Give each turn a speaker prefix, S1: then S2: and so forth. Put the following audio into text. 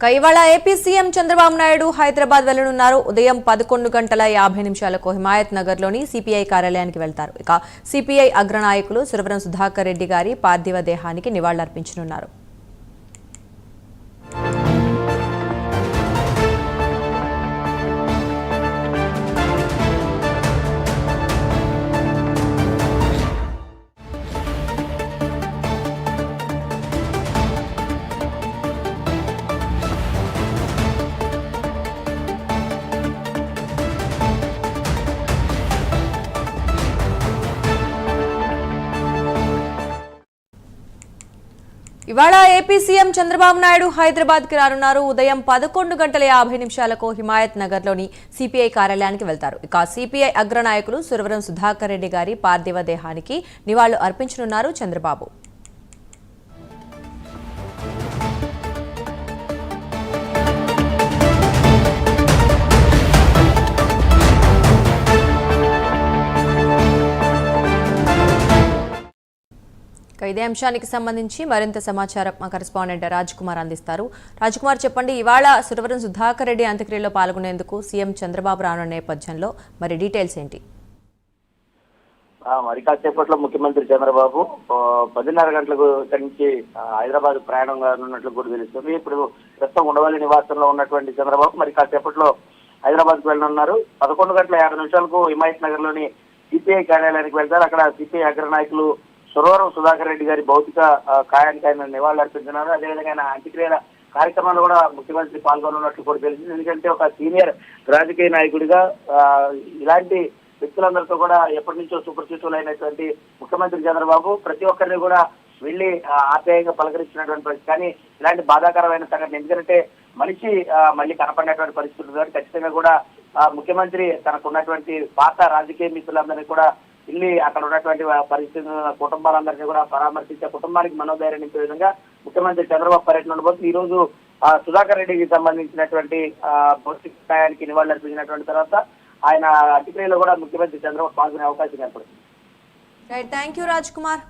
S1: ఇక ఇవాళ AP CM Chandrababu Naidu Hyderabad వెళ్ళనున్నారు ఉదయం పదకొండు గంటల యాభై నిమిషాలకు హిమాయత్ నగర్లోని సిపిఐ కార్యాలయానికి వెళ్తారు. ఇక సిపిఐ అగ్రనాయకులు సురవరం సుధాకర్ రెడ్డి గారి పార్థివ దేహానికి నివాళులర్పించనున్నారు. ఇవాళ ఏపీ సీఎం చంద్రబాబు నాయుడు హైదరాబాద్కి రానున్నారు. ఉదయం పదకొండు గంటల యాభై నిమిషాలకు హిమాయత్ నగర్లోని సిపిఐ కార్యాలయానికి వెళ్తారు. ఇక సిపిఐ అగ్రనాయకులు సురవరం సుధాకర్ రెడ్డి గారి పార్థివ దేహానికి నివాళులు అర్పించనున్నారు చంద్రబాబు. ఇదే అంశానికి సంబంధించి మరింత సమాచారం మా కరెస్పాండెంట్ రాజ్ కుమార్ అందిస్తారు. రాజ్ కుమార్ చెప్పండి ఇవాళ సురవరం సుధాకర్ రెడ్డి అంత్యక్రియలో పాల్గొనేందుకు సీఎం చంద్రబాబు రానున్న నేపథ్యంలో మరి డీటెయిల్స్ ఏంటి?
S2: మరి కాసేపట్లో ముఖ్యమంత్రి చంద్రబాబు పదిన్నర గంటలకు ఇక్కడి నుంచి హైదరాబాద్ ప్రయాణం ఉన్నట్లు కూడా తెలుస్తుంది. ఇప్పుడు ప్రస్తుతం ఉండవల్లి నివాసంలో ఉన్నటువంటి చంద్రబాబు మరి కాసేపట్లో హైదరాబాద్కు వెళ్ళనున్నారు. పదకొండు గంటల యాభై నిమిషాలకు హిమాయత్ నగర్లోని సిపిఐ కార్యాలయానికి వెళ్తారు. అక్కడ సిపిఐ అగ్రనాయకులు సురవరం సుధాకర్ రెడ్డి గారి భౌతిక కాయానికి ఆయన నివాళులర్పించినారు అదేవిధంగా ఆయన అంత్యక్రియల కార్యక్రమాలు కూడా ముఖ్యమంత్రి పాల్గొనున్నట్లు కూడా తెలిసింది. ఎందుకంటే ఒక సీనియర్ రాజకీయ నాయకుడిగా ఇలాంటి వ్యక్తులందరితో కూడా ఎప్పటి నుంచో సుపరిచితులైనటువంటి ముఖ్యమంత్రి చంద్రబాబు ప్రతి ఒక్కరిని కూడా వెళ్ళి ఆప్యాయంగా పలకరించినటువంటి పరిస్థితి. కానీ ఇలాంటి బాధాకరమైన సంఘటన ఎందుకంటే మనిషి మళ్ళీ కనపడినటువంటి పరిస్థితులు. కానీ ఖచ్చితంగా కూడా ముఖ్యమంత్రి తనకున్నటువంటి పాత రాజకీయ మిత్రులందరినీ కూడా వెళ్ళి అక్కడ ఉన్నటువంటి వా- పరిస్థితి కుటుంబాలందరినీ కూడా పరామర్శించే కుటుంబానికి మనోధైర్యం ఇచ్చే విధంగా ముఖ్యమంత్రి చంద్రబాబు పర్యటన ఉండబోతుంది ఈ రోజు సుధాకర్ రెడ్డికి సంబంధించినటువంటి భౌతిక సాయానికి నివాళులు తర్వాత ఆయన అతిక్రియలో కూడా ముఖ్యమంత్రి చంద్రబాబు పాల్గొనే అవకాశం ఏర్పడుతుంది.
S1: Right thank you Raj Kumar